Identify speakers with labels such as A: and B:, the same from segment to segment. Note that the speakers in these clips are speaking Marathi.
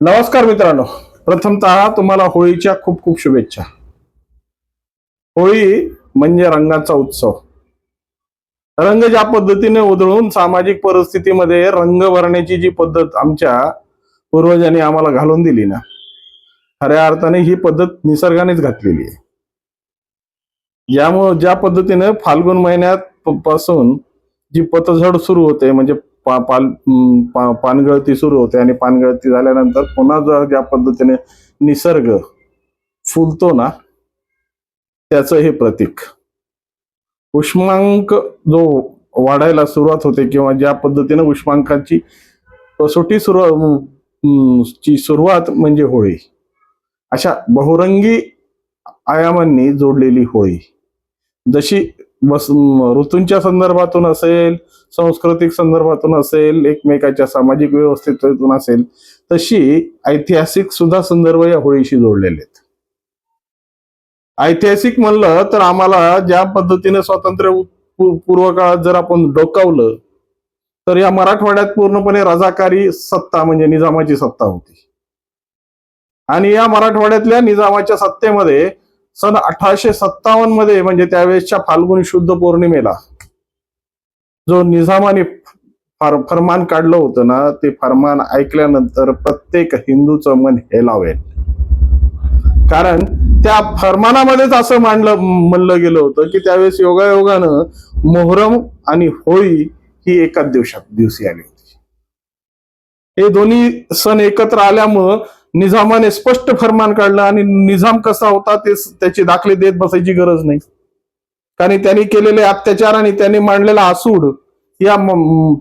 A: नमस्कार मित्रांनो. प्रथमतः तुम्हाला होळीच्या खूप खूप शुभेच्छा. होळी म्हणजे रंगाचा उत्सव. रंग ज्या पद्धतीने उधळून सामाजिक परिस्थितीमध्ये रंग भरण्याची जी पद्धत आमच्या पूर्वजांनी आम्हाला घालून दिली ना खऱ्या अर्थाने ही पद्धत निसर्गानेच घातलेली आहे. यामुळं ज्या पद्धतीने फाल्गुन महिन्यात पासून जी पतझड सुरू होते म्हणजे पा- पाल पा- पानगळती सुरू होते आणि पानगळती झाल्यानंतर पुन्हा जर ज्या पद्धतीने निसर्ग फुलतो ना त्याचं हे प्रतीक. उष्मांक जो वाढायला सुरुवात होते किंवा ज्या पद्धतीने उष्मांकाची कसोटी सुरू ची सुरुवात म्हणजे होळी. अशा बहुरंगी आयामांनी जोडलेली होळी. जशी ऋतूंच्या संदर्भातून असेल सांस्कृतिक संदर्भातून असेल एकमेकाच्या सामाजिक व्यवस्थेतून असेल तशी ऐतिहासिक सुद्धा संदर्भ या होळीशी जोडलेले आहेत. ऐतिहासिक म्हणलं तर आम्हाला ज्या पद्धतीने स्वातंत्र्य पूर्व काळात जर आपण डोकावलं तर या मराठवाड्यात पूर्णपणे रजाकारी सत्ता म्हणजे निजामाची सत्ता होती. आणि या मराठवाड्यातल्या निजामाच्या सत्तेमध्ये सन अठराशे सत्तावन्नमध्ये म्हणजे त्यावेळेसच्या फाल्गुन शुद्ध पौर्णिमेला जो निजामाने फरमान काढलं होतं ना ते फरमान ऐकल्यानंतर प्रत्येक हिंदूचं मन हेलावेल कारण त्या फरमानामध्येच असं मांडलं म्हणलं गेलं होतं की त्यावेळेस योगायोगानं मोहरम आणि होळी ही एकाच दिवसात दिवशी आली होती. हे दोन्ही सण एकत्र आल्यामुळं निजामाने स्पष्ट फरमान काढलं आणि निजाम कसा होता ते त्याचे दाखले देत बसायची गरज नाही. कारण त्यांनी केलेले अत्याचार आणि त्यांनी मांडलेला आसूड या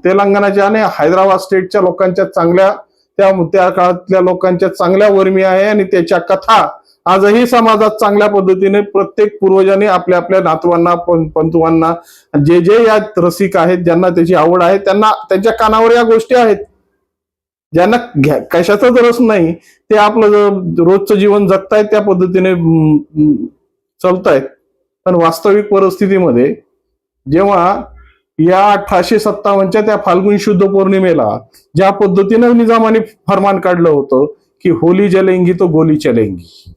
A: तेलंगणाच्या आणि हैदराबाद स्टेटच्या लोकांच्या चांगल्या त्या त्या काळातल्या लोकांच्या चांगल्या वर्मी आहे आणि त्याच्या कथा आजही समाजात चांगल्या पद्धतीने प्रत्येक पूर्वजांनी आपल्या आपल्या नातवांना पंतुवांना जे जे या रसिक आहेत ज्यांना त्याची आवड आहे त्यांना त्यांच्या कानावर या गोष्टी आहेत. ज्यांना घ्या- कशाचाच रस नाही ते आपलं रोजचं जीवन जगतायत त्या पद्धतीने चालतायत. पण वास्तविक परिस्थितीमध्ये जेव्हा या अठराशे सत्तावन्नच्या त्या फाल्गुन शुद्ध पौर्णिमेला ज्या पद्धतीनं निजामाने फरमान काढलं होतं की होली जलेंगी तो गोली चलेंगी.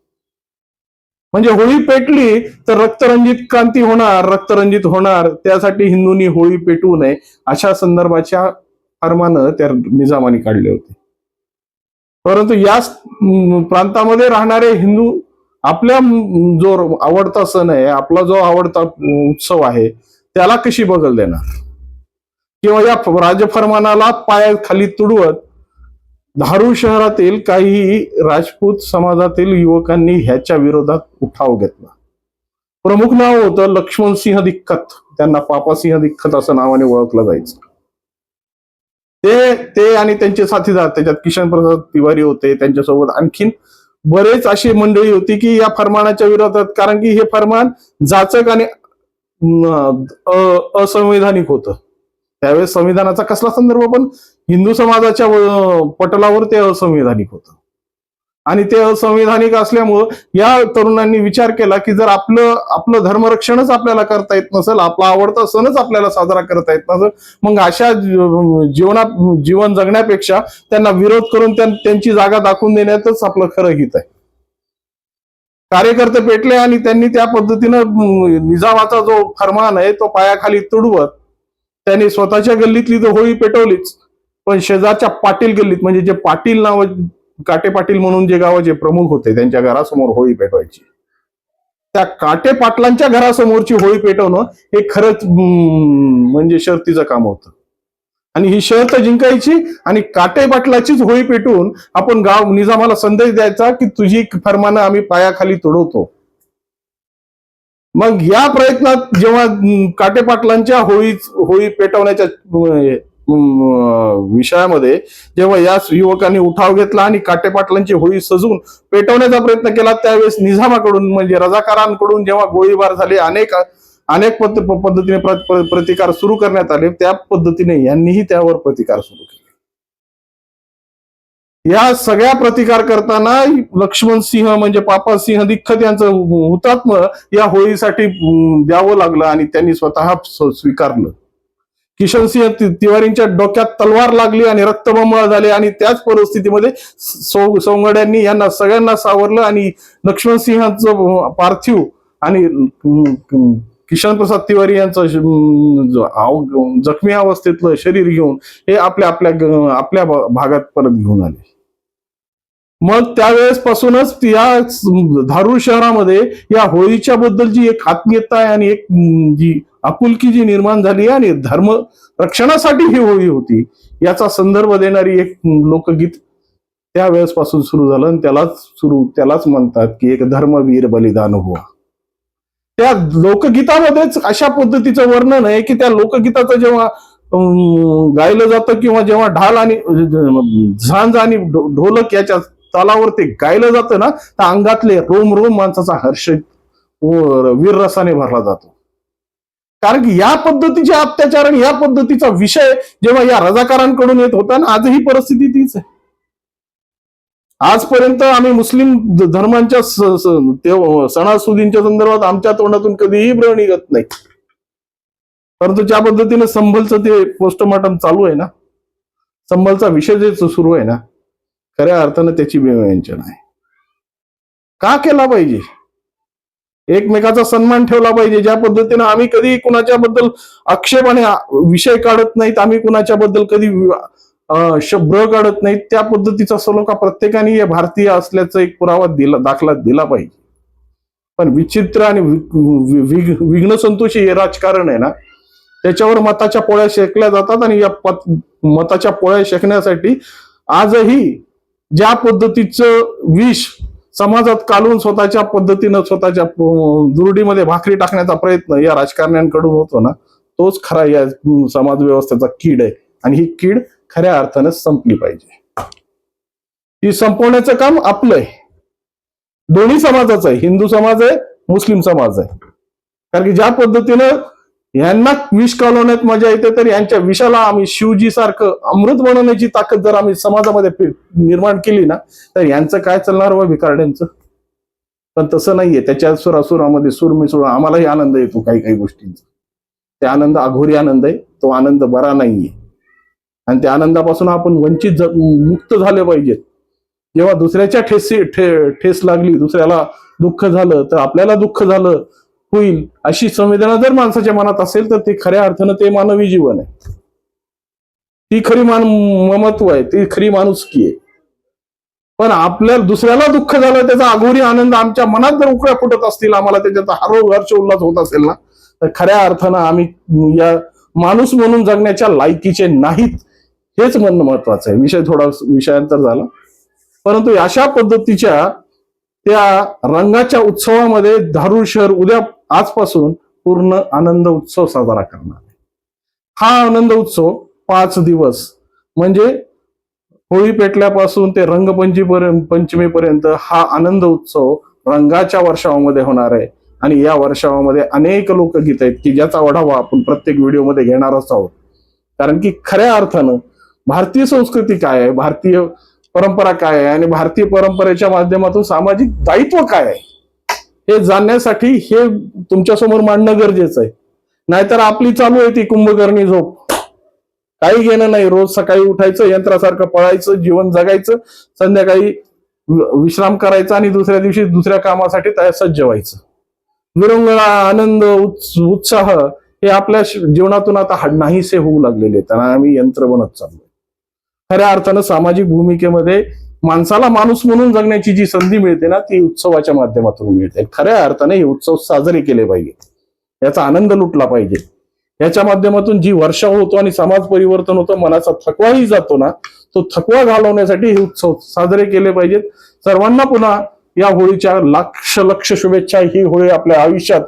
A: म्हणजे होळी पेटली तर रक्तरंजित क्रांती होणार रक्तरंजित होणार त्यासाठी हिंदूंनी होळी पेटवू नये अशा संदर्भाच्या फरमानं त्या निजामाने काढले होते. परंतु याच प्रांतामध्ये राहणारे हिंदू आपल्या जो आवडता सण आहे आपला जो आवडता उत्सव आहे त्याला कशी बगल देणार? किंवा या राजफरमानाला पाया खाली तुडवत धारू शहरातील काही राजपूत समाजातील युवकांनी ह्याच्या विरोधात उठाव घेतला. प्रमुख नाव होतं लक्ष्मणसिंह दिक्कत त्यांना पापासिंह दिक्कत असं नावाने ओळखलं जायचं. ते ते आणि त्यांचे साथीदार त्याच्यात किशन प्रसाद तिवारी होते त्यांच्यासोबत आणखीन बरेच अशी मंडळी होती की या फरमानाच्या विरोधात कारण की हे फरमान जाचक आणि असंवैधानिक होतं. त्यावेळेस संविधानाचा कसला संदर्भ पण हिंदू समाजाच्या पटलावर ते असंवैधानिक होतं. आणि ते असंवैधानिक असल्यामुळं या तरुणांनी विचार केला की जर आपलं आपलं धर्मरक्षणच आपल्याला करता येत नसेल आपला आवडता सणच आपल्याला साजरा करता येत नसेल मग अशा जीवना जीवनात जीवन जगण्यापेक्षा त्यांना विरोध करून त्यांची जागा दाखवून देण्यातच आपलं खरं हित आहे. कार्यकर्ते पेटले आणि त्यांनी त्या पद्धतीनं निजामाचा जो फरमान आहे तो पायाखाली तुडवत त्यांनी स्वतःच्या गल्लीतली तर होळी पेटवलीच पण शेजारच्या पाटील गल्लीत म्हणजे जे पाटील नाव काटे पाटील म्हणून जे गावाचे प्रमुख होते त्यांच्या घरासमोर होळी पेटवायची. त्या काटे पाटलांच्या घरासमोरची होळी पेटवणं हे खरंच म्हणजे शर्तीचं काम होतं. आणि ही शर्त जिंकायची आणि काटे पाटलाचीच होळी पेटवून आपण गाव निजामाला संदेश द्यायचा की तुझी फरमानं आम्ही पायाखाली तुडवतो. मग या प्रयत्नात जेव्हा काटे पाटलांच्या होळी होळी पेटवण्याच्या विषयामध्ये जेव्हा या युवकांनी उठाव घेतला आणि काटे पाटलांची होळी सजवून पेटवण्याचा प्रयत्न केला त्यावेळेस निझामाकडून म्हणजे रजाकारांकडून जेव्हा गोळीबार झाले अनेक अनेक पद्धतीने प्रतिकार सुरू करण्यात आले त्या पद्धतीने यांनीही त्यावर प्रतिकार सुरू केले. या सगळ्या प्रतिकार करताना लक्ष्मण सिंह म्हणजे पापा सिंह दिख्खत यांचं हुतात्म या होळीसाठी द्यावं लागलं आणि त्यांनी स्वतः स्वीकारलं. किशन सिंह तिवारींच्या डोक्यात तलवार लागली आणि रक्तबंबाळ झाले आणि त्याच परिस्थितीमध्ये सौ सोंगड्यांनी यांना सगळ्यांना सावरलं आणि लक्ष्मण सिंहांचं पार्थिव आणि किशन प्रसाद तिवारी यांचं जखमी अवस्थेतलं शरीर घेऊन हे आपल्या आपल्या आपल्या भागात परत घेऊन आले. मग त्यावेळेस पासूनच या धारूर शहरामध्ये या होळीच्या बद्दलची एक आत्मीयता आहे आणि एक जी आपुलकी जी निर्माण झाली आहे आणि धर्म रक्षणासाठी ही होळी होती याचा संदर्भ देणारी एक लोकगीत त्यावेळेसपासून सुरू झालं आणि त्यालाच सुरू त्यालाच म्हणतात की एक धर्मवीर बलिदान हुआ. त्या लोकगीतामध्येच अशा पद्धतीचं वर्णन आहे की त्या लोकगीताचं जेव्हा अं, गायलं जातं किंवा जेव्हा ढाल आणि झांज आणि ढोलक याच्या तालावर ते गायलं जातं ना तर अंगातले रोम रोम माणसाचा हर्ष व वीररसाने भरला जातो. कारण की या पद्धतीचे अत्याचार आणि या पद्धतीचा विषय जेव्हा या रजाकारांकडून येत होता ना आजही परिस्थिती तीच आहे. आजपर्यंत आम्ही मुस्लिम धर्मांच्या सणासुदींच्या संदर्भात आमच्या तोंडातून कधीही ब्र निघत नाही. परंतु ज्या पद्धतीने संभलचं ते पोस्टमॉर्टम चालू आहे ना संभलचा विषय जे सुरू आहे ना खऱ्या अर्थानं त्याची विवेचना आहे का केला पाहिजे? एकमेकाचा सन्मान ठेवला पाहिजे. ज्या पद्धतीनं आम्ही कधी कुणाच्या बद्दल आक्षेप आणि विषय काढत नाहीत आम्ही कुणाच्या बद्दल कधी शब्र शब्द काढत नाहीत त्या पद्धतीचा सलोखा प्रत्येकाने या भारतीय असल्याचा एक पुरावा दिला दाखला दिला पाहिजे. पण विचित्र आणि विघ्न संतोषी हे राजकारण आहे ना त्याच्यावर मताच्या पोळ्या शेकल्या जातात आणि या पत- मताच्या पोळ्या शेकण्यासाठी आजही ज्या पद्धतीचं विष समाजात कालून स्वतःच्या पद्धतीनं स्वतःच्या दुरडीमध्ये भाकरी टाकण्याचा प्रयत्न या राजकारण्यांकडून होतो ना तोच खरा या समाज व्यवस्थेचा कीड आहे. आणि ही कीड खऱ्या अर्थानं संपली पाहिजे. ही संपवण्याचं काम आपलं आहे. दोन्ही समाजाचं आहे. हिंदू समाज आहे मुस्लिम समाज आहे. कारण की ज्या पद्धतीनं यांना विष कालवण्यात मजा येते तर यांच्या विषाला आम्ही शिवजी सारखं अमृत बनवण्याची ताकद जर आम्ही समाजामध्ये निर्माण केली ना तर यांचं काय चालणार व भिकारड्यांचं पण तसं नाहीये. त्याच्या सुरासुरामध्ये सूर मिसळून आम्हालाही आनंद येतो काही काही गोष्टींचा. ते आनंद अघोरी आनंद आहे तो आनंद बरा नाहीये. आणि त्या आनंदापासून आपण वंचित मुक्त झाले पाहिजेत. जेव्हा दुसऱ्याच्या ठेसी ठे- ठेस लागली दुसऱ्याला दुःख झालं तर आपल्याला दुःख झालं होईल अशी संवेदना जर माणसाच्या मनात असेल तर ते खऱ्या अर्थानं ते मानवी जीवन आहे. ती खरी मान ममत्व आहे ती खरी माणुसकी आहे. पण आपल्या दुसऱ्याला दुःख झालं त्याचा अघोरी आनंद आमच्या मनात जर उकळ्या फुटत असतील आम्हाला त्याच्यात हरो हर्ष उल्हास होत असेल ना तर खऱ्या अर्थानं आम्ही या माणूस म्हणून जगण्याच्या लायकीचे नाहीत. हेच म्हणणं महत्वाचं आहे. विषय थोडा विषयांतर झाला. परंतु अशा पद्धतीच्या त्या रंगाच्या उत्सवामध्ये धारूर शहर उद्या आजपासून पूर्ण आनंद उत्सव साजरा करणार आहे. हा आनंद उत्सव पाच दिवस म्हणजे होळी पेटल्यापासून ते रंगपंचमीपर्यंत पंचमीपर्यंत हा आनंद उत्सव रंगाच्या वर्षावामध्ये होणार आहे. आणि या वर्षावामध्ये अनेक लोकगीत आहेत की ज्याचा ओढावा आपण प्रत्येक व्हिडिओमध्ये घेणारच आहोत. कारण की खऱ्या अर्थानं भारतीय संस्कृती काय आहे? भारतीय परंपरा काय आहे आणि भारतीय परंपरेच्या माध्यमातून सामाजिक दायित्व काय आहे? हे जाणण्यासाठी हे तुमच्यासमोर मांडणं गरजेचं आहे. नाहीतर आपली चालू आहे ती कुंभकर्णी झोप. काही घेणं नाही. रोज सकाळी उठायचं यंत्रासारखं पळायचं जीवन जगायचं संध्याकाळी विश्राम करायचा आणि दुसऱ्या दिवशी दुसऱ्या कामासाठी तयार सज्ज व्हायचं. विरंगळा आनंद उत्साह हे आपल्या जीवनातून आता नाहीसे होऊ लागलेले आहेत आणि आम्ही यंत्र बनत चाललोय. खऱ्या अर्थानं सामाजिक भूमिकेमध्ये माणसाला माणूस म्हणून जगण्याची जी संधी मिळते ना ती उत्सवाच्या माध्यमातून मिळते. खऱ्या अर्थाने हे उत्सव साजरे केले पाहिजे. याचा आनंद लुटला पाहिजे. याच्या माध्यमातून जी वर्षा होतो आणि समाज परिवर्तन होतं मनाचा थकवाही जातो ना तो थकवा घालवण्यासाठी हे उत्सव साजरे केले पाहिजेत. सर्वांना पुन्हा या होळीच्या लक्ष लक्ष शुभेच्छा ही होळी आपल्या आयुष्यात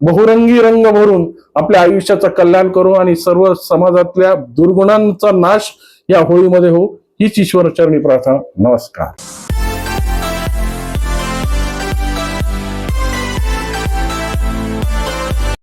A: बहुरंगी रंग भरून आपल्या आयुष्याचं कल्याण करू आणि सर्व समाजातल्या दुर्गुणांचा नाश या होळीमध्ये हो हीच ईश्वरचरणी प्रार्थना. नमस्कार.